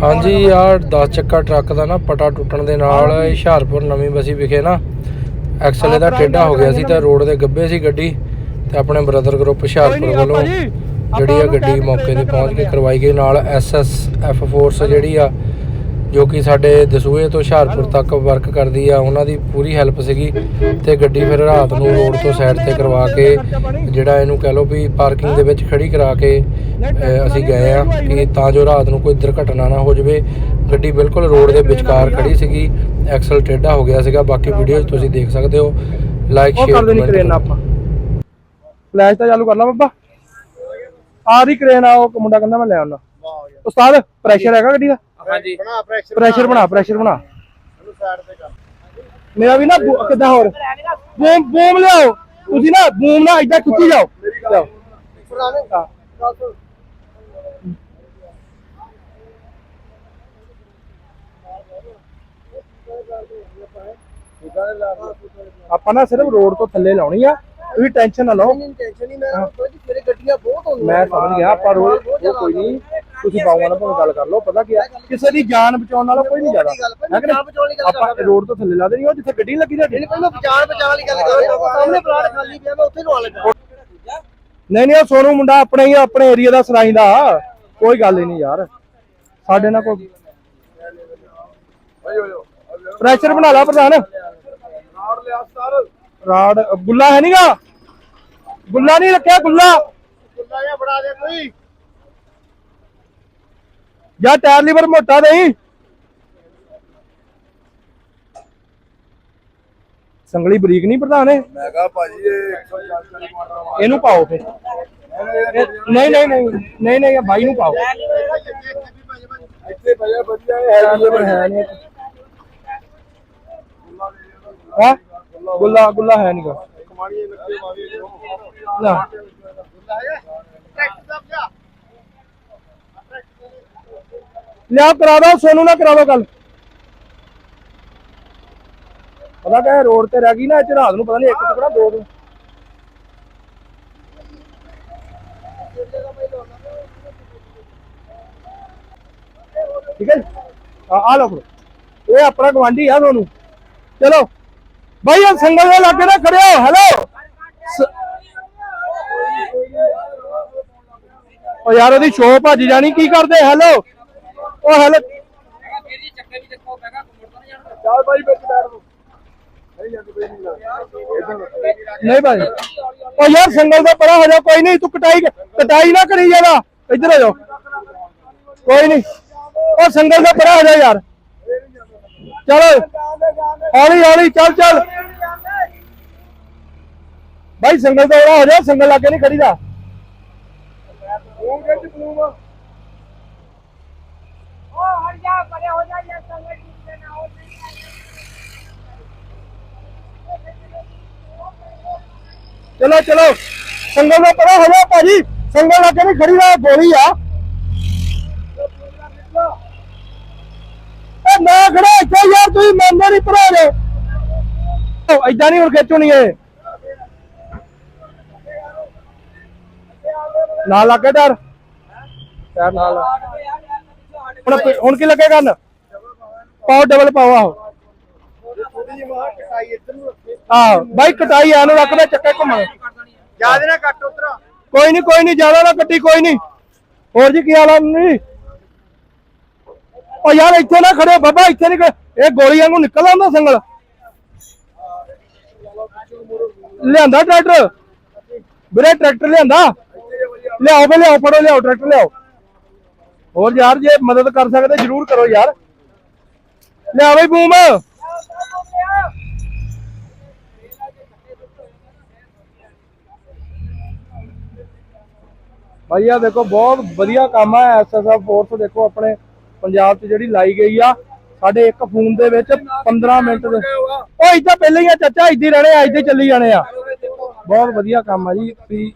ਹਾਂਜੀ ਆ 10 ਚੱਕਾ ਟਰੱਕ ਦਾ ਨਾ ਪਟਾ ਟੁੱਟਣ ਦੇ ਨਾਲ ਇਹ ਹੁਸ਼ਿਆਰਪੁਰ ਨਵੀਂ ਬਸੀ ਵਿਖੇ ਨਾ ਐਕਸਲ ਇਹਦਾ ਟੇਢਾ ਹੋ ਗਿਆ ਸੀ ਤੇ ਰੋਡ ਦੇ ਗੱਬੇ ਸੀ ਗੱਡੀ ਤੇ ਆਪਣੇ ਬ੍ਰਦਰ ਗਰੁੱਪ ਹੁਸ਼ਿਆਰਪੁਰ ਵੱਲੋਂ ਜਿਹੜੀ ਆ ਗੱਡੀ ਮੌਕੇ ਤੇ ਪਹੁੰਚ ਕੇ ਕਰਵਾਈ ਗਈ ਨਾਲ ਐਸਐਸ ਐਫ ਫੋਰਸ ਜਿਹੜੀ ਆ ਜੋ ਕਿ ਸਾਡੇ ਦਸੂਹੇ ਤੋਂ ਹੁਸ਼ਿਆਰਪੁਰ ਤੱਕ ਵਰਕ ਕਰਦੀ ਆ ਉਹਨਾਂ ਦੀ ਪੂਰੀ ਹੈਲਪ ਸੀਗੀ ਤੇ ਗੱਡੀ ਫਿਰ ਰਾਤ ਨੂੰ ਰੋਡ ਤੋਂ ਸਾਈਡ ਤੇ ਕਰਵਾ ਕੇ ਜਿਹੜਾ ਇਹਨੂੰ ਕਹਿ ਲਓ ਵੀ ਪਾਰਕਿੰਗ ਦੇ ਵਿੱਚ ਖੜੀ ਕਰਾ ਕੇ ਅਸੀਂ ਗਏ ਆ ਕਿ ਤਾਂ ਜੋ ਰਾਤ ਨੂੰ ਕੋਈ ਦੁਰਘਟਨਾ ਨਾ ਹੋ ਜਾਵੇ। ਗੱਡੀ ਬਿਲਕੁਲ ਰੋਡ ਦੇ ਵਿਚਕਾਰ ਖੜੀ ਸੀਗੀ ਐਕਸਲ ਟੇਢਾ ਹੋ ਗਿਆ ਸੀਗਾ ਬਾਕੀ ਵੀਡੀਓ ਤੁਸੀਂ ਦੇਖ ਸਕਦੇ ਹੋ। ਲਾਈਕ ਸ਼ੇਅਰ ਕਰ ਦੇਣੀ ਕ੍ਰੇਨ ਆਪਾਂ। ਫਲੈਸ਼ ਤਾਂ ਚਾਲੂ ਕਰ ਲਾ ਬੱਬਾ। ਆ ਰਹੀ ਕ੍ਰੇਨ ਆ ਉਹ ਮੁੰਡਾ ਕਹਿੰਦਾ ਮੈਂ ਲੈ ਆਉਣਾ ਉਸਤਾਦ ਪ੍ਰੈਸ਼ਰ ਹੈਗਾ ਗੱਡੀ ਦਾ? ਹਾਂਜੀ। ਬਣਾ ਪ੍ਰੈਸ਼ਰ ਪ੍ਰੈਸ਼ਰ ਬਣਾ ਪ੍ਰੈਸ਼ਰ ਬਣਾ। ਇਹਨੂੰ ਸਾਈਡ ਤੇ ਕਰ। ਮੇਰਾ ਵੀ ਨਾ ਬੂ- ਕਿੱਦਾਂ ਹੋਰ? ਬੂਮ ਬੂਮ ਲਿਆਓ। ਤੁਸੀਂ ਨਾ ਬੂਮ ਨਾ ਇਦਾਂ ਖਿੱਚੀ ਜਾਓ। ਲਿਆਓ। ਪੁਰਾਣੇ ਹਾਂ। ਆਪਾਂ ਨਾ ਸਿਰਫ ਰੋਡ ਤੋਂ ਥੱਲੇ ਲਾਉਣੀ ਆ। ਤੁਸੀਂ ਟੈਨਸ਼ਨ ਨਾ ਲਓ। ਟੈਨਸ਼ਨ ਨਹੀਂ ਮੈਂ ਕੋਈ ਮੇਰੇ ਗੱਡੀਆਂ ਬਹੁਤ ਹੁੰਦੀਆਂ। ਮੈਂ ਸਮਝ ਗਿਆ ਆਪਾਂ ਰੋਡ ਉਹ ਕੋਈ ਨਹੀਂ। ਤੁਸੀਂ ਬਾਊਆਂ ਨਾਲ ਭਾਵੇਂ ਗੱਲ ਕਰ ਲਓ ਪਤਾ ਕੀ ਆ? ਕਿਸੇ ਦੀ ਜਾਨ ਬਚਾਉਣ ਨਾਲੋਂ ਕੋਈ ਨਹੀਂ ਜ਼ਿਆਦਾ। ਹੈ ਕਿ ਨਹੀਂ? ਆਪਾਂ ਰੋਡ ਤੋਂ ਥੱਲੇ ਲਾ ਦੇਣੀ ਉਹ ਜਿੱਥੇ ਗੱਡੀ ਲੱਗੀ ਤੁਹਾਡੀ। ਪਹਿਲਾਂ ਜਾਨ ਬਚਾਉਣ ਵਾਲੀ ਗੱਲ ਕਰ ਸਾਹਮਣੇ ਪਲਾਟ ਖਾਲੀ ਪਿਆ ਮੈਂ ਉੱਥੇ ਲਵਾ ਲੱਗਾ ਨਹੀਂ ਨਹੀਂ ਉਹ ਸੋਨੂ ਮੁੰਡਾ ਆਪਣੇ ਹੀ ਆ, ਆਪਣੇ ਏਰੀਆ ਦਾ ਸਰਾਈ ਦਾ। ਕੋਈ ਗੱਲ ਹੀ ਨਹੀਂ ਯਾਰ। ਸਾਡੇ ਨਾਲ ਕੋਈ ਪ੍ਰੈਸ਼ਰ ਬਣਾ ਲਾ ਪ੍ਰਧਾਨ। ਨਾੜ ਲਿਆ ਸਰ ਰਾਡ ਗੁੱਲਾ ਹੈ ਨਹੀਂਗਾ ਗੁੱਲਾ ਨਹੀਂ ਰੱਖਿਆ ਗੁੱਲਾ। ਬਣਾ ਦੇ ਕੋਈ। ਜਾਂ ਟਾਇਰ ਲੀਵਰ ਮੋਟਾ ਦੇਈ। ਸੰਗਲੀ ਬਰੀਕ ਨਹੀਂ ਪ੍ਰਧਾਨ ਇਹ? ਮੈਂ ਕਹਾ ਭਾਜੀ ਇਹ 140 ਕੁਆਟਰ ਇਹਨੂੰ ਪਾਓ ਫੇ ਨਹੀਂ ਨਹੀਂ ਨਹੀਂ ਨਹੀਂ ਨਹੀਂ ਇਹ ਬਾਈ ਨੂੰ ਪਾਓ। ਇੱਥੇ ਭਈਆ ਵਧੀਆ ਹੈ ਹੈ ਨਹੀਂ ਹਾਂ? ਗੁੱਲਾ ਗੁੱਲਾ ਹੈ ਨਹੀਂਗਾ ਕਮਾਣੀ ਲੱਗੇ ਮਾਰੀ ਨਾ ਗੁੱਲਾ ਹੈ ਟੈਕਸ ਦਾ ਪਿਆ ਲਿਆ, ਕਰਾ ਦੋ, ਸੋਨੂੰ ਨਾ ਕਰਾ ਦੋ ਗੱਲ। ਪਤਾ ਕਿ ਰੋਡ ਤੇ ਰਹਿ ਗਈ ਨਾ ਇਹ ਨੂੰ ਪਤਾ ਨਹੀਂ ਇੱਕ ਟੁਕੜਾ, ਦੋ ਦੋ ਠੀਕ ਹੈ ਆ ਆ ਲਓ ਇਹ ਆਪਣਾ ਗਵਾਂਢੀ ਆ ਤੁਹਾਨੂੰ ਚਲੋ। ਭਾਈ ਇਹ ਸੰਗਲ ਦੇ ਲਾਗੇ ਨਾ ਖੜੇ ਹੈਲੋ। ਓ ਯਾਰ, ਉਹਦੀ ਸ਼ੋਅ ਭੱਜ ਜਾਣੀ, ਕੀ ਕਰਦੇ? ਹੈਲੋ। ਓ ਹੈਲੋ ਚੱਲ ਭਾਈ ਵਿੱਚ ਬੈਠ ਤੂੰ ਨਹੀਂ ਜਾਂਦੀ ਕੋਈ ਨਹੀਂ ਨਹੀਂ ਭਾਈ ਓ ਯਾਰ ਸੰਗਲ ਦਾ ਪਰਾ ਹੋ ਜਾ ਕੋਈ ਨਹੀਂ ਤੂੰ ਕਟਾਈ ਕਟਾਈ ਨਾ ਕਰੀ ਜਾਵਾ ਇੱਧਰ ਆ ਜਾ ਕੋਈ ਨਹੀਂ ਓ ਸੰਗਲ ਦਾ ਪਰਾ ਹੋ ਜਾ ਯਾਰ ਚਲੋ ਹੌਲੀ ਹੌਲੀ ਚੱਲ ਚੱਲ ਭਾਈ ਸੰਗਲ ਦਾ ਹੋ ਜਾ ਸੰਗਲ ਲਾਗੇ ਨਹੀਂ ਖੜੀ ਦਾ ਉਹ ਵਿੱਚ ਬਲੂਮ ओ हट जा बड़े हो जा ये संगत जीत लेना हो नहीं ਚਲੋ ਚਲੋ ਸੰਗਲ ਦਾ ਪਰਾ ਹੋ ਜਾ ਭਾਜੀ ਸੰਗਲ ਲਾਗੇ ਨਹੀਂ ਖੜੀ ਦਾ ਗੋਲੀ ਆ ਏ ਮੈਂ ਖੜਾ ਇੱਥੇ ਯਾਰ ਤੁਸੀਂ ਮੰਨਦੇ ਨਹੀਂ ਭਰਾ ਦੇ ਉਹ ਐਦਾਂ ਨਹੀਂ ਹੁਣ ਖਿੱਚਣੀ ਏ ਨਾਲ ਲੱਗੇ ਡਰ ਡਰ ਨਾਲ ਹੁਣ ਹੁਣ ਕੀ ਲੱਗੇ ਕੰਨ ਪਾਓ ਡਬਲ ਪਾਓ ਆਹੋ। ਆਹ ਬਾਈ ਕਟਾਈ ਆ ਨੂੰ ਰੱਖਦੇ ਚੱਕੇ ਘੁੰਮਣ। ਯਾਦ ਨਾ ਕੱਟ ਉਤਰਾ ਕੋਈ ਨਹੀਂ ਕੋਈ ਨਹੀਂ ਜ਼ਿਆਦਾ ਨਾ ਕੱਟੀ ਕੋਈ ਨਹੀਂ ਹੋਰ ਜੀ ਕੀ ਹਾਲ ਆ ਨਹੀਂ ਉਹ ਯਾਰ ਇੱਥੇ ਨਾ ਖੜਿਓ ਬਾਬਾ ਇੱਥੇ ਨਹੀਂ ਇਹ ਗੋਲੀ ਵਾਂਗੂ ਨਿਕਲ ਆਉਂਦਾ ਸੰਗਲ। ਲਿਆਂਦਾ ਟਰੈਕਟਰ? ਵੀਰੇ ਟਰੈਕਟਰ ਲਿਆਂਦਾ? ਲਿਆਓ ਫੇ ਲਿਆਓ ਫੜੋ ਲਿਆਓ ਟਰੈਕਟਰ ਲਿਆਓ। ਹੋਰ ਯਾਰ, ਜੇ ਮਦਦ ਕਰ ਸਕਦੇ, ਜਰੂਰ ਕਰੋ ਯਾਰ। ਲਿਆ ਬਈ ਬੂਮ। ਭਾਈ ਦੇਖੋ, ਬਹੁਤ ਵਧੀਆ ਕੰਮ ਆ ਐਸਐਸਐਫ ਫੋਰਸ ਦੇਖੋ, ਆਪਣੇ ਪੰਜਾਬ 'ਚ ਜਿਹੜੀ ਲਾਈ ਗਈ ਆ, ਸਾਡੇ ਇੱਕ ਫੋਨ ਦੇ ਵਿੱਚ 15 ਮਿੰਟ ਦੇ ਉਹ ਇਦਾਂ ਪਹਿਲਾਂ ਹੀ ਆ ਚਾਚਾ ਇੱਦਾਂ ਹੀ ਰਹਿਣੇ ਆ ਇੱਦਾਂ ਚੱਲੀ ਜਾਣੇ ਆ। ਬਹੁਤ ਵਧੀਆ ਕੰਮ ਆ ਜੀ। ਵੀ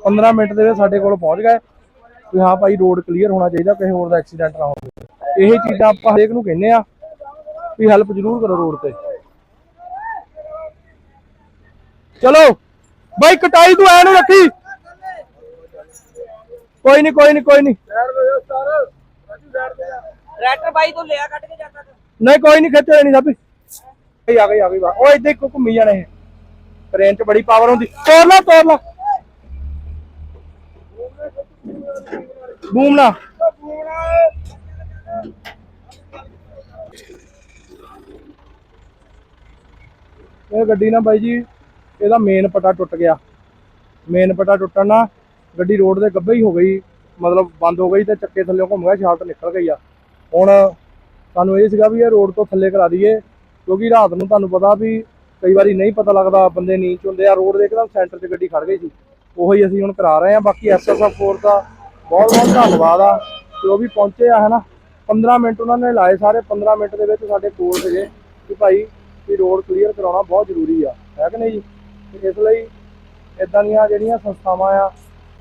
15 ਮਿੰਟ ਦੇ ਵਿੱਚ ਸਾਡੇ ਕੋਲ ਪਹੁੰਚ ਗਏ। ਵੀ ਹਾਂ ਭਾਈ ਰੋਡ ਕਲੀਅਰ ਹੋਣਾ ਚਾਹੀਦਾ ਕਿਸੇ ਹੋਰ ਦਾ ਐਕਸੀਡੈਂਟ ਨਾ ਹੋਵੇ। ਇਹ ਚੀਜ਼ਾਂ ਆਪਾਂ ਹਰੇਕ ਨੂੰ ਕਹਿੰਦੇ ਆ ਵੀ ਹੈਲਪ ਜ਼ਰੂਰ ਕਰੋ ਰੋਡ ਤੇ। ਚਲੋ ਬਾਈ ਕਟਾਈ ਤੂੰ ਐ ਨੂੰ ਰੱਖੀ। ਕੋਈ ਨਹੀਂ ਕੋਈ ਨਹੀਂ ਕੋਈ ਨਹੀਂ ਟਰੈਕਟਰ ਬਾਈ ਤੋਂ ਲਿਆ ਕੱਢ ਕੇ ਜਾਂਦਾ ਨਹੀਂ ਕੋਈ ਨਹੀਂ ਖਿੱਚ ਨਹੀਂ ਸਾਬੀ। ਆ ਗਈ ਆ ਗਈ ਵਾ ਉਹ ਘੁ- ਘੁੰਮੀ ਜਾਣੇ ਕ੍ਰੇਨ 'ਚ ਬੜੀ ਪਾਵਰ ਹੁੰਦੀ। ਤੋੜ ਲਾ ਤੋੜ ਲਾ। ਬੂਮ ਇਹ ਗੱਡੀ ਨਾ ਬਾਈ ਜੀ, ਇਹਦਾ ਮੇਨ ਪਟਾ ਟੁੱਟ ਗਿਆ। ਮੇਨ ਪਟਾ ਟੁੱਟਣ ਨਾਲ ਗੱਡੀ ਰੋਡ ਦੇ ਗੱਭੇ ਹੀ ਹੋ ਗਈ, ਮਤਲਬ ਬੰਦ ਹੋ ਗਈ ਤੇ ਚੱਕੇ ਥੱਲੇ ਘੁੰਮ ਗਿਆ ਸ਼ਾਫਟ ਨਿਕਲ ਗਈ ਆ। ਹੁਣ ਸਾਨੂੰ ਇਹ ਸੀਗਾ ਵੀ ਇਹ ਰੋਡ ਤੋਂ ਥੱਲੇ ਕਰਾ ਦਈਏ, ਕਿਉਂਕਿ ਰਾਤ ਨੂੰ ਤੁਹਾਨੂੰ ਪਤਾ ਵੀ ਕਈ ਵਾਰੀ ਨਹੀਂ ਪਤਾ ਲੱਗਦਾ, ਬੰਦੇ ਨੀਂਦ 'ਚ ਹੁੰਦੇ ਆ, ਰੋਡ ਦੇ ਇੱਕਦਮ ਸੈਂਟਰ 'ਚ ਗੱਡੀ ਖੜ ਗਈ ਸੀ। ਉਹੀ ਅਸੀਂ ਹੁਣ ਕਰਾ ਰਹੇ ਹਾਂ ਬਾਕੀ ਐਸਐਸਐਫ ਫੋਰਸ ਦਾ ਬਹੁਤ ਬਹੁਤ ਧੰਨਵਾਦ ਆ। ਕਿ ਉਹ ਵੀ ਪਹੁੰਚੇ ਆ, ਹਨਾ। 15 ਮਿੰਟ ਉਹਨਾਂ ਨੇ ਲਾਏ ਸਾਰੇ 15 ਮਿੰਟ ਦੇ ਵਿੱਚ ਸਾਡੇ ਕੋਲ ਸੀਗੇ ਕਿ ਭਾਈ ਵੀ ਰੋਡ ਕਲੀਅਰ ਕਰਾਉਣਾ ਬਹੁਤ ਜ਼ਰੂਰੀ ਆ। ਹੈ ਕਿ ਨਹੀਂ ਜੀ? ਇਸ ਲਈ ਇਦਾਂ ਦੀਆਂ ਜਿਹੜੀਆਂ ਸੰਸਥਾਵਾਂ ਆ,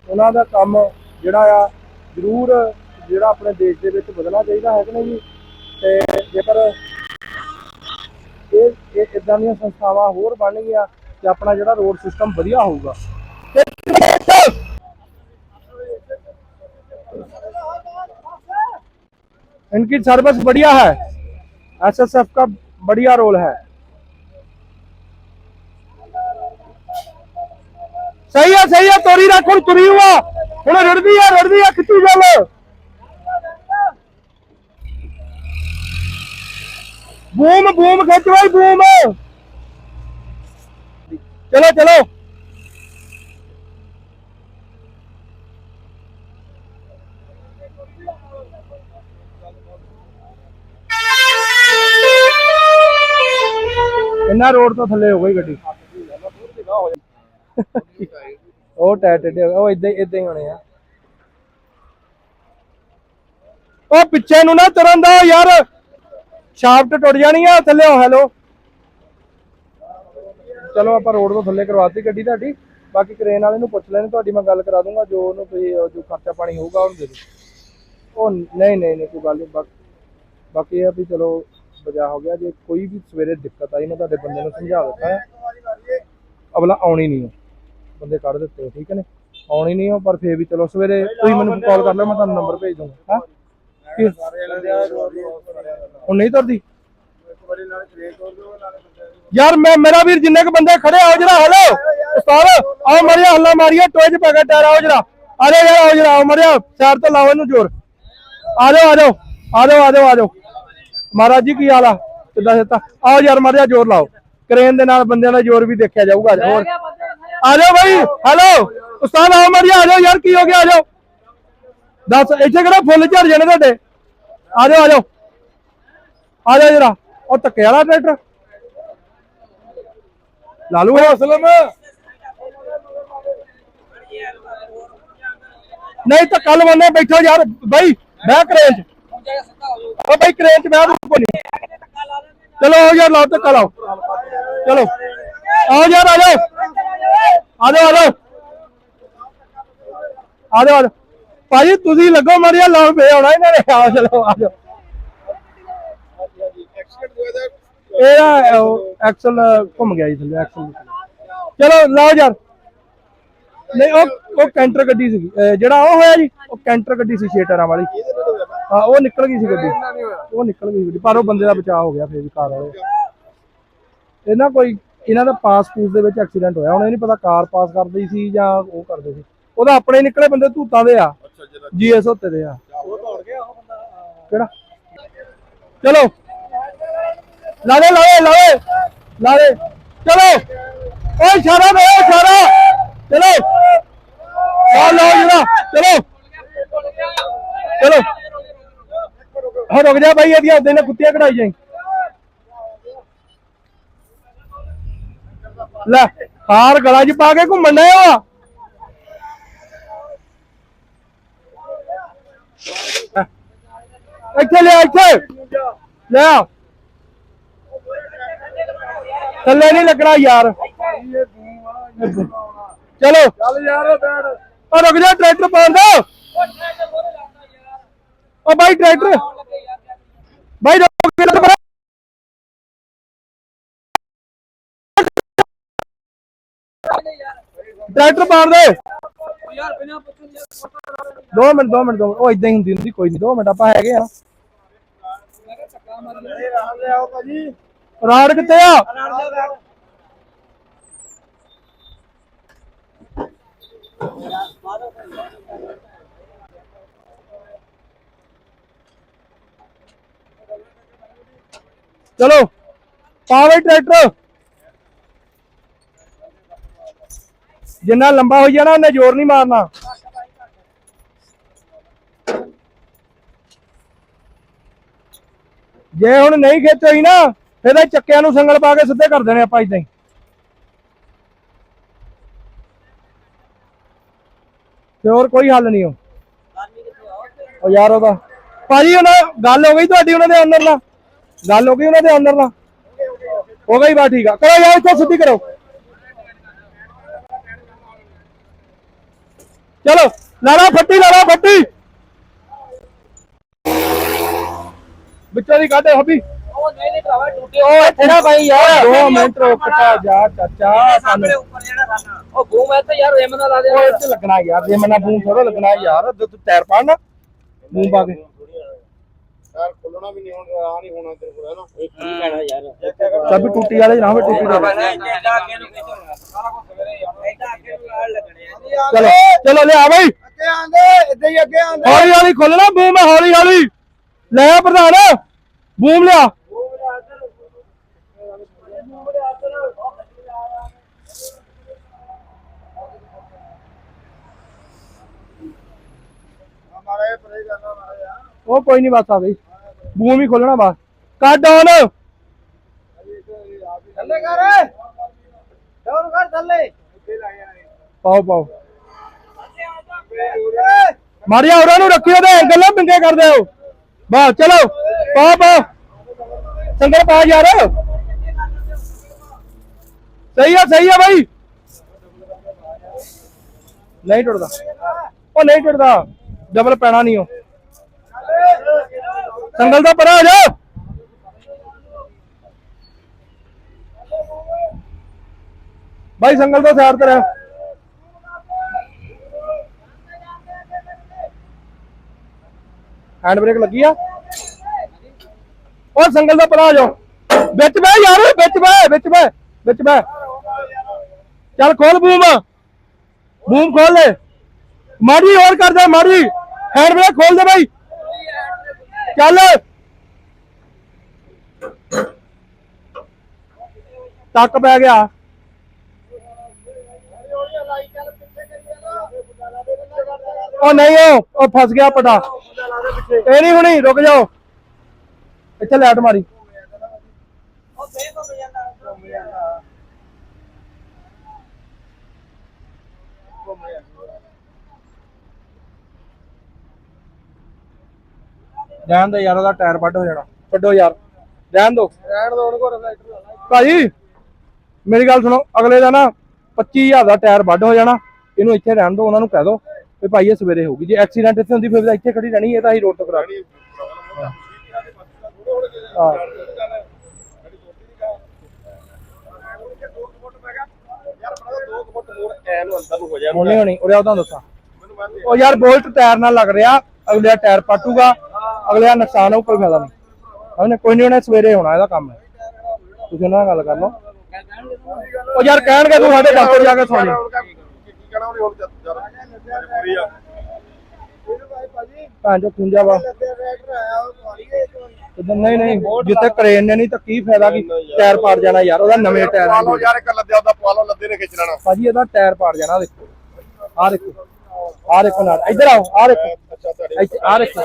ਉਹਨਾਂ ਦਾ ਕੰਮ ਜਿਹੜਾ ਆ, ਜ਼ਰੂਰ ਜਿਹੜਾ ਆਪਣੇ ਦੇਸ਼ ਦੇ ਵਿੱਚ ਵਧਣਾ ਚਾਹੀਦਾ, ਹੈ ਕਿ ਨਹੀਂ ਜੀ? ਤੇ ਜੇਕਰ ਇਹ ਇਹ ਇਦਾਂ ਦੀਆਂ ਸੰਸਥਾਵਾਂ ਹੋਰ ਬਣ ਗਈਆਂ ਤੇ ਆਪਣਾ ਜਿਹੜਾ ਰੋਡ ਸਿਸਟਮ ਵਧੀਆ ਹੋਊਗਾ। इनकी सर्विस बढ़िया है एसएसएफ का बढ़िया रोल है सही है सही है तोरी रख हूं तुरी हुआ हूं रड़दी है रड़दी है खिच्ची गल बूम बूम खिच भाई बूम चलो चलो ਇੰਨਾ ਰੋਡ ਤੋਂ ਥੱਲੇ ਹੋ ਗਈ ਗੱਡੀ। ਉਹ ਟਾਇਰ ਟੇਡੇ ਉਹ ਇਦਾਂ ਇਦਾਂ ਹੀ ਹੋਣੇ ਆ। ਉਹ ਪਿੱਛੇ ਨੂੰ ਨਾ ਤੁਰਨ ਦਾ ਯਾਰ। ਸ਼ਾਫਟ ਟੁੱਟ ਜਾਣੀ ਆ, ਥੱਲੇ ਹੈਲੋ ਚਲੋ ਆਪਾਂ ਰੋਡ ਤੋਂ ਥੱਲੇ ਕਰਵਾਤੀ ਗੱਡੀ ਤੁਹਾਡੀ। ਬਾਕੀ ਕ੍ਰੇਨ ਵਾਲੇ ਨੂੰ ਪੁੱਛ ਲੈਣ, ਤੁਹਾਡੀ ਮੈਂ ਗੱਲ ਕਰਾ ਦੂੰਗਾ, ਜੋ ਉਹਨੂੰ ਤੁਸੀਂ ਜੋ ਖਰਚਾ ਪਾਣੀ ਹੋਊਗਾ, ਉਹਨੂੰ ਦੇ ਦਿਓ। ਉਹ ਨਹੀਂ ਨਹੀਂ ਨਹੀਂ, ਕੋਈ ਗੱਲ ਨਹੀਂ। ਬਾਕੀ ਬਾਕੀ ਇਹ ਆ ਵੀ ਚਲੋ ਬਜਾ ਹੋ ਗਿਆ। ਜੇ ਕੋਈ ਵੀ ਸਵੇਰੇ ਦਿੱਕਤ ਆਈ, ਮੈਂ ਤੁਹਾਡੇ ਬੰਦੇ ਨੂੰ ਸਮਝਾ ਦਿੱਤਾ। ਹੈ ਅਗਲਾ ਆਉਣੀ ਨਹੀਂ ਹੈ ਬੰਦੇ ਕੱਢ ਦਿੱਤੇ ਠੀਕ ਹੈ ਨੇ? ਆਉਣੀ ਨਹੀਂ ਹੋ ਪਰ ਫੇਰ ਵੀ ਚਲੋ ਸਵੇਰੇ ਤੁਸੀਂ ਮੈਨੂੰ ਕਾਲ ਕਰ ਲਿਓ, ਮੈਂ ਤੁਹਾਨੂੰ ਨੰਬਰ ਭੇਜ ਦੂੰਗਾ। ਹਾਂ? ਕੀ ਹੁਣ ਨਹੀਂ ਤੁਰਦੀ? ਯਾਰ ਮੈਂ ਮੇਰਾ ਵੀਰ ਜਿੰਨੇ ਕ ਬੰਦੇ ਖੜੇ ਆਓ ਜਰਾ, ਹਲੋ। ਉਸਤਾਦ, ਆਓ ਮਰਿਆ ਹੱਲਾ ਮਾਰੀਏ ਟੋਏ ਚ ਪੈਗਾ ਟਾਇਰ, ਆਓ ਜਰਾ। ਆ ਯਾਰ, ਆਓ ਜਰਾ, ਆਓ ਮਰਿਆ ਸਾਈਡ ਤੋਂ ਲਾਓ ਇਹਨੂੰ ਜ਼ੋਰ। ਆ ਜਾਓ ਆ ਜਾਓ ਆ ਜਾਓ ਆ ਜਾਓ ਆ ਜਾਓ ਮਹਾਰਾਜ ਜੀ ਕੀ ਹਾਲ ਆ? ਕਿੱਦਾਂ ਸਿੱਤਾ ਆਓ ਯਾਰ ਮਰਿਆ ਜ਼ੋਰ ਲਾਓ। ਕ੍ਰੇਨ ਦੇ ਨਾਲ ਬੰਦਿਆਂ ਦਾ ਜ਼ੋਰ ਵੀ ਦੇਖਿਆ ਜਾਊਗਾ। ਆ ਜਾਓ ਹੋਰ ਆ ਜਾਓ ਭਾਈ ਹੈਲੋ। ਉਸਤਾਦ ਆਓ ਮਰਿਆ ਆ ਜਾਓ ਯਾਰ ਕੀ ਹੋ ਗਿਆ? ਆ ਜਾਓ ਦੱਸ ਇੱਥੇ ਕਿਹੜਾ ਫੁੱਲ ਝੜ ਜਾਣੇ ਤੁਹਾਡੇ? ਆ ਜਾਓ ਆ ਜਾਓ ਆ ਜਾਓ ਜਰਾ। ਉਹ ਧੱਕੇ ਵਾਲਾ ਟਰੈਕਟਰ। ਲਾਲੂ ਹੈ ਅਸਲਮ। ਨਹੀਂ ਤਾਂ ਕੱਲ ਬੰਨੇ ਬੈਠੋ ਯਾਰ। ਬਾਈ ਬਹਿ ਕਰੇਨ ਚ। ਉਹ ਬਾਈ ਕਰੇਨ ਚ ਬਹਿ ਤੂੰ ਕੋਈ ਚਲੋ ਆਓ ਯਾਰ, ਲਾਓ ਧੱਕਾ ਲਾਓ। ਚਲੋ। ਆਓ ਯਾਰ, ਆ ਜਾਓ। ਆ ਜਾਓ ਆ ਜਾਓ। ਆ ਜਾਓ ਆ ਜਾਓ। ਭਾਜੀ, ਤੁਸੀਂ ਲੱਗੋ ਮਰਿਆ ਲਾਉਣ ਪਏ ਆਉਣਾ ਇਹਨਾਂ ਨੇ। ਆਓ, ਚਲੋ, ਆ ਜਾਓ। ਇਹ ਐਕਸਲ ਘੁੰਮ ਗਿਆ ਜੀ ਥੱਲੇ ਐਕਸਲ ਚਲੋ, ਲਾਓ ਯਾਰ। ਨਹੀਂ, ਉਹ ਉਹ ਕੈਂਟਰ ਗੱਡੀ ਸੀ ਜਿਹੜਾ ਉਹ ਹੋਇਆ ਜੀ, ਉਹ ਕੈਂਟਰ ਗੱਡੀ ਸੀ ਛੇ ਟਾਇਰਾਂ ਵਾਲੀ। ਹਾਂ, ਉਹ ਨਿਕਲ ਗਈ ਸੀ ਗੱਡੀ। ਉਹ ਨਿਕਲ ਗਈ ਗੱਡੀ ਪਰ ਉਹ ਬੰਦੇ ਦਾ ਬਚਾਅ ਹੋ ਗਿਆ, ਫੇਰ ਵੀ ਕਾਰ ਵਾਲੇ ਇਹਨਾਂ ਕੋਈ, ਇਹਨਾਂ ਦਾ ਪਾਸ ਪੂਸ ਦੇ ਵਿੱਚ ਐਕਸੀਡੈਂਟ ਹੋਇਆ। ਹੁਣ ਇਹ ਨਹੀਂ ਪਤਾ ਕਾਰ ਪਾਸ ਕਰਦੀ ਸੀ ਜਾਂ ਉਹ ਕਰਦੇ ਸੀ। ਉਹਦਾ ਆਪਣੇ ਨਿਕਲੇ ਬੰਦੇ ਧੂਤਾਂ ਦੇ ਆ। ਜੀਐਸ ਉੱਤੇ ਦੇ ਆ। ਕਿਹੜਾ? ਚਲੋ। ਲਾ ਦੇ ਲਾ ਦੇ ਚਲੋ। ਓਏ ਇਸ਼ਾਰਾ ਦੇ ਇਸ਼ਾਰਾ ਚਲੋ ਲਾ ਲਓ ਜਰਾ ਚਲੋ ਚਲੋ ਹਾਂ ਰੁਕ ਜਾ ਭਾਈ ਇਹਦੀਆਂ ਉਹਦੇ ਨੇ ਕੁੱਤੀਆਂ ਕਢਾਈ ਜਾਈ ਲੈ ਹਾਰ ਗਲਾ 'ਚ ਪਾ ਕੇ ਘੁੰਮਣ ਡਿਆ ਵਾ ਇੱਥੇ ਲਿਆ ਇੱਥੇ ਲੈ ਆ ਥੱਲੇ ਨਹੀਂ ਲੱਗਣਾ ਯਾਰ ਚਲੋ। ਚੱਲ ਯਾਰ ਬੈਠ। ਆ ਰੁਕ ਜਾ ਟਰੈਕਟਰ ਪਾਉਣ ਦੋ। ਓ ਬਾਈ ਟਰੈਕਟਰ। ਬਾਈ ਰੁਕ ਕੇ ਲੱਗ ਟਰੈਕਟਰ ਪਾਉਣ ਦੇ। ਦੋ ਮਿੰਟ ਦੋ ਮਿੰਟ ਦੋ ਮਿੰਟ। ਉਹ ਇਦਾਂ ਹੀ ਹੁੰਦੀ ਹੁੰਦੀ ਕੋਈ ਨਹੀਂ ਦੋ ਮਿੰਟ ਆਪਾਂ ਹੈਗੇ ਆ। ਲਿਆਓ ਭਾਜੀ ਰਾੜ ਕਿੱਥੇ ਆ? ਚਲੋ ਪਾਵੇ ਟਰੈਕਟਰ। ਜਿੰਨਾ ਲੰਬਾ ਹੋਈ ਜਾਣਾ, ਉਹਨੇ ਜ਼ੋਰ ਨਹੀਂ ਮਾਰਨਾ। ਜੇ ਹੁਣ ਨਹੀਂ ਖਿੱਚ ਹੋਈ ਨਾ, ਫਿਰ ਇਹ ਚੱਕਿਆਂ ਨੂੰ ਸੰਗਲ ਪਾ ਕੇ ਸਿੱਧੇ ਕਰ ਦੇਣੇ ਆਪਾਂ ਇਦਾਂ ਹੀ। ਤੇ ਹੋਰ ਕੋਈ ਹੱਲ ਨਹੀਂ ਹੋ। ਉਹ ਯਾਰ ਉਹਦਾ। ਭਾਜੀ, ਉਹਨਾਂ ਗੱਲ ਹੋ ਗਈ ਤੁਹਾਡੀ, ਉਹਨਾਂ ਦੇ ਅੰਦਰ ਨਾਲ? ਗੱਲ ਹੋ ਗਈ ਉਹਨਾਂ ਦੇ ਅੰਦਰ ਨਾਲ? ਹੋ ਗਈ ਬਾ ਠੀਕ ਆ। ਕਰੋ ਯਾਰ, ਇੱਥੋਂ ਸਿੱਧੀ ਕਰੋ। ਚਲੋ ਲਾਲਾ ਫੱਟੀ ਲਾਲਾ ਫੱਟੀ। ਵਿੱਚੋਂ ਦੀ ਕੱਢ ਹੱਬੀ। ਉਹ ਨਹੀਂ ਨਹੀਂ ਭਰਾਵਾ ਟੁੱਟੇ ਉਹ ਇੱਥੇ ਨਾ ਭਾਈ ਯਾਰ 2 ਮਿੰਟ ਰੁਕ ਜਾ ਜਾ ਚਾਚਾ ਸਾਹਮਣੇ ਉੱਪਰ ਜਿਹੜਾ ਸਾਨਾ ਉਹ ਬੂਮ ਹੈ ਤੇ ਯਾਰ ਰਿਮ ਨਾਲ ਲਾ ਦੇ ਉਹ ਇੱਥੇ ਲੱਗਣਾ ਯਾਰ ਜੇ ਮਨਾ ਬੂਮ ਥੋੜਾ ਲੱਗਣਾ ਯਾਰ ਤੂੰ ਟਾਇਰ ਪਾਣ ਬੂਮ ਪਾ ਕੇ। ਯਾਰ ਖੁੱਲਣਾ ਵੀ ਨਹੀਂ ਹੁਣ ਆ ਨਹੀਂ ਹੋਣਾ ਤੇਰੇ ਕੋਲ ਹੈ ਨਾ ਇਹ ਕੀ ਕਹਿਣਾ ਯਾਰ? ਸਭ ਟੂਟੀ ਵਾਲੇ ਟੂਟੀ ਨੂੰ ਨਾਲ ਲੱਗਣੇ ਆ। ਚਲੋ ਚਲੋ ਲਿਆ ਬਈ। ਅੱਗੇ ਆਂਦੇ ਇੱਦਾਂ ਹੀ ਅੱਗੇ ਆਂਦੇ ਹੌਲੀ ਹੌਲੀ ਖੋਲਣਾ ਬੂਮ ਹੌਲੀ ਹੌਲੀ। ਲੈ ਆ ਪ੍ਰਧਾਨ ਬੂਮ ਲਿਆ ਮਾਰੇ ਪਰੇ ਜਾਣਾ ਮਾਰੇ ਆ ਉਹ ਕੋਈ ਨਹੀਂ ਬਸ ਆ ਗਈ ਬੂਮ ਹੀ ਖੋਲਣਾ ਬਸ। ਕੱਢ ਆਨ ਥੱਲੇ ਕਰ। ਡੋਰ ਕਰ ਥੱਲੇ। ਪਾਓ ਪਾਓ। ਮਾਰਿਆ ਉਹਨਾਂ ਨੂੰ ਰੱਖਿਓ ਤੇ ਐਂਗਲ ਨਾ ਪਿੰਗੇ ਕਰ ਦਿਓ। ਬਸ ਚਲੋ। ਪਾ ਪਾ ਸੰਗਲ ਪਾ ਯਾਰ। ਸਹੀ ਆ ਸਹੀ ਆ ਬਾਈ। ਨਹੀਂ ਟੁੱਟਦਾ। ਉਹ ਨਹੀਂ ਟੁੱਟਦਾ। ਡਬਲ ਪੈਣਾ ਨਹੀਂ ਉਹ ਸੰਗਲ ਦਾ ਪਰਾ ਹੋ ਜਾ ਬਾਈ ਸੰਗਲ ਤੋਂ ਸਾਈਡ ਤੇ ਰਹਿ ਹੈਂਡ ਬ੍ਰੇਕ ਲੱਗੀ ਆ ਉਹ ਸੰਗਲ ਦਾ ਪਰਾ ਹੋ ਜਾ ਵਿੱਚ ਬਹਿ ਯਾਰ ਵਿੱਚ ਬਹਿ ਵਿੱਚ ਬਹਿ ਵਿੱਚ ਬਹਿ ਚੱਲ ਖੋਲ ਬੂਮ ਬੂਮ ਖੋਲ ਲੈ ਮਾੜੀ ਹੋਰ ਕਰ ਦੇ ਮਾੜੀ ਹੈਂਡ ਬ੍ਰੇਕ ਖੋਲ ਦੇ ਬਾਈ ਚੱਲ ਟੱਕ ਪੈ ਗਿਆ ਉਹ ਨਹੀਂ ਉਹ ਉਹ ਫਸ ਗਿਆ ਪਟਾ ਇਹ ਨਹੀਂ ਹੁਣੀ ਰੁਕ ਜਾਓ ਇੱਥੇ ਲੈਟ ਮਾਰੀ ਉਹ ਫੇਰ ਘੁੰਮ ਜਾਂਦਾ ਰਹਿਣ ਦੋ ਯਾਰ ਉਹਦਾ ਟਾਇਰ ਵੱਡ ਹੋ ਜਾਣਾ। ਛੱਡੋ ਯਾਰ ਰਹਿਣ ਦੋ। ਰਹਿਣ ਦੋ ਉਹਨੂੰ ਕੋ ਰਿਫਲੈਕਟਰ ਭਾਜੀ ਮੇਰੀ ਗੱਲ ਸੁਣੋ ਅਗਲੇ ਦਾ ਨਾ 25000 ਦਾ ਟਾਇਰ ਵੱਡ ਹੋ ਜਾਣਾ ਇਹਨੂੰ ਇੱਥੇ ਰਹਿਣ ਦੋ ਉਹਨਾਂ ਨੂੰ ਕਹਿ ਦੋ ਵੀ ਭਾਈ ਇਹ ਸਵੇਰੇ ਹੋਊਗੀ। ਜੇ ਐਕਸੀਡੈਂਟ ਇੱਥੇ ਹੁੰਦੀ ਫਿਰ ਇੱਥੇ ਖੜੀ ਰਹਿਣੀ ਇਹ ਤਾਂ ਅਸੀਂ ਰੋਡ ਤੋਂ ਕਰਾ ਦੇਣੀ। ਹਾਂ। ਯਾਰ ਬੜਾ 2 ਫੁੱਟ ਹੋਰ ਐ ਨੂੰ ਅੰਦਰ ਨੂੰ ਹੋ ਜਾ ਹੁਣ ਹੋਣੀ ਉਰੇ ਉਹਦਾ ਦੱਸਾਂ। ਉਹ ਯਾਰ ਬੋਲਟ ਟਾਇਰ ਨਾਲ ਲੱਗ ਰਿਹਾ ਅਗਲੇ ਟਾਇਰ ਪਾਟੂਗਾ। ਅਗਲੇ ਦਾ ਨੁਕਸਾਨ ਹੋਊ ਕੋਈ ਫਾਇਦਾ ਨਹੀਂ। ਉਹਨੇ ਕੋਈ ਨਹੀਂ ਉਹਨੇ ਸਵੇਰੇ ਹੋਣਾ ਇਹਦਾ ਕੰਮ ਹੈ। ਤੁਸੀਂ ਉਹਨਾਂ ਨਾਲ ਗੱਲ ਕਰ ਲਓ। ਉਹ ਯਾਰ ਕਹਿਣਗੇ ਤੂੰ ਸਾਡੇ ਦਫ਼ਤਰ ਜਾ ਕੇ ਸੌਂ ਜਾ ਕੀ ਕਹਣਾ ਉਹਨੇ ਹੁਣ ਜਦ ਮਜਬੂਰੀ ਆ ਭੈਣ ਚੋ ਖੁੰਜਾ ਵਾ। ਟਰੈਕਟਰ ਆਇਆ ਉਹ ਮਾਰੀਏ ਇਦਾਂ ਨਹੀਂ ਨਹੀਂ ਜਿੱਥੇ ਕਰੇਨ ਨੇ ਨਹੀਂ ਤਾਂ ਕੀ ਫਾਇਦਾ ਕੀ ਟਾਇਰ ਪਾੜ ਜਾਣਾ ਯਾਰ ਉਹਦਾ ਨਵੇਂ ਟਾਇਰ ਆ। ਯਾਰ ਇੱਕ ਲੱਦਿਆ ਉਹਦਾ ਪਾ ਲਓ ਲੱਦੇ ਨੇ ਖਿੱਚ ਲੈਣਾ ਭਾਜੀ ਇਹਦਾ ਟਾਇਰ ਪਾੜ ਜਾਣਾ ਦੇਖੋ। ਆਹ ਦੇਖੋ। ਆਹ ਦੇਖੋ ਨਾੜ ਇੱਧਰ ਆਓ ਆਹ ਦੇਖੋ। ਅੱਛਾ ਤੁਹਾਡੇ ਇੱਥੇ ਆਹ ਦੇਖੋ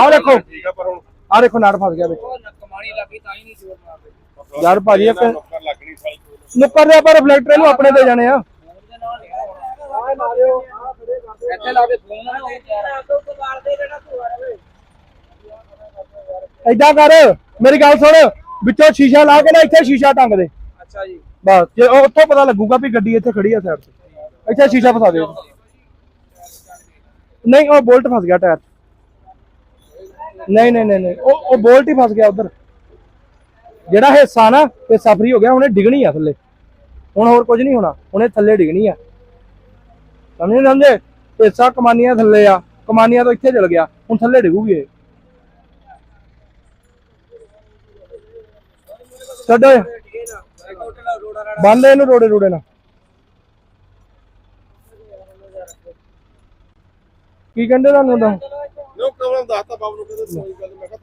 ਆਹ ਦੇਖੋ। ਠੀਕ ਆ ਪਰ ਹੁਣ ਆਹ ਦੇਖੋ ਨਾੜ ਫਸ ਗਿਆ ਵਿੱਚ। ਕਮਾਣੀ ਲੱਗੀ ਤਾਂ ਹੀ ਨਹੀਂ ਜ਼ੋਰ ਮਾਰਦੇ। ਯਾਰ ਭਾਜੀ ਇੱਕ ਨੌਕਰ ਲੱਗਣੀ ਸਾਲੀ ਨੁੱਕਰ ਦੇ ਆਪਾਂ ਰਿਫਲੈਕਟਰ ਇਹਨੂੰ ਆਪਣੇ ਤੇ ਜਾਣੇ ਆ। ਉਹਦੇ ਨਾਲ ਨਹੀਂ ਹੋਣਾ। ਇੱਥੇ ਲਾ ਕੇ ਫੋਨ ਨਾ ਉਹ ਤੇਰਾ ਅੱਗੋਂ ਤੋਂ ਮਾਰਦੇ ਜਿਹੜਾ ਤੂੰ ਰਵੇ। ਏਦਾਂ ਕਰ ਮੇਰੀ ਗੱਲ ਸੁਣ। ਵਿੱਚੋਂ ਸ਼ੀਸ਼ਾ ਲਾ ਕੇ ਨਾ ਇੱਥੇ ਸ਼ੀਸ਼ਾ ਟੰਗ ਦੇ। ਅੱਛਾ ਜੀ। ਬਸ ਜੇ ਉਹ ਉੱਥੋਂ ਪਤਾ ਲੱਗੂਗਾ ਵੀ ਗੱਡੀ ਇੱਥੇ ਖੜੀ ਆ ਸਾਈਡ ਤੇ। ਇੱਥੇ ਸ਼ੀਸ਼ਾ ਫਸਾ ਦਿਓ। ਨਹੀਂ, ਉਹ ਬੋਲਟ ਫਸ ਗਿਆ ਟਾਇਰ। ਨਹੀਂ ਨਹੀਂ ਨਹੀਂ ਉਹ ਉਹ ਬੋਲਟ ਹੀ ਫਸ ਗਿਆ ਉਧਰ। ਜਿਹੜਾ ਹਿੱਸਾ ਨਾ, ਹਿੱਸਾ ਫਰੀ ਹੋ ਗਿਆ ਉਹਨੇ ਡਿਗਣੀ ਆ ਥੱਲੇ। ਹੁਣ ਹੋਰ ਕੁਝ ਨਹੀਂ ਹੋਣਾ ਉਹਨੇ ਥੱਲੇ ਡਿਗਣੀ ਆ। ਸਮਝੇ ਨੀ ਸਮਝੇ? ਹਿੱਸਾ ਕਮਾਨੀਆਂ ਥੱਲੇ ਆ, ਕਮਾਨੀਆਂ ਤੋਂ ਇੱਥੇ ਚਲ ਗਿਆ, ਹੁਣ ਥੱਲੇ ਡਿਗੂਗੀ ਇਹ। ਛੱਡੋ ਇਹ। ਬੰਦ ਇਹਨੂੰ ਰੋੜੇ ਰੋੜੇ ਨਾਲ। ਕੀ ਕਹਿੰਦੇ ਤੁਹਾਨੂੰ ਤਾਂ ਲੋਕ ਕਵਰਾਂ ਦੱਸਤਾ ਬਾਬੂ ਨੂੰ ਕਹਿੰਦੇ ਕੋਈ ਗੱਲ ਮੈਂ ਕਿਹਾ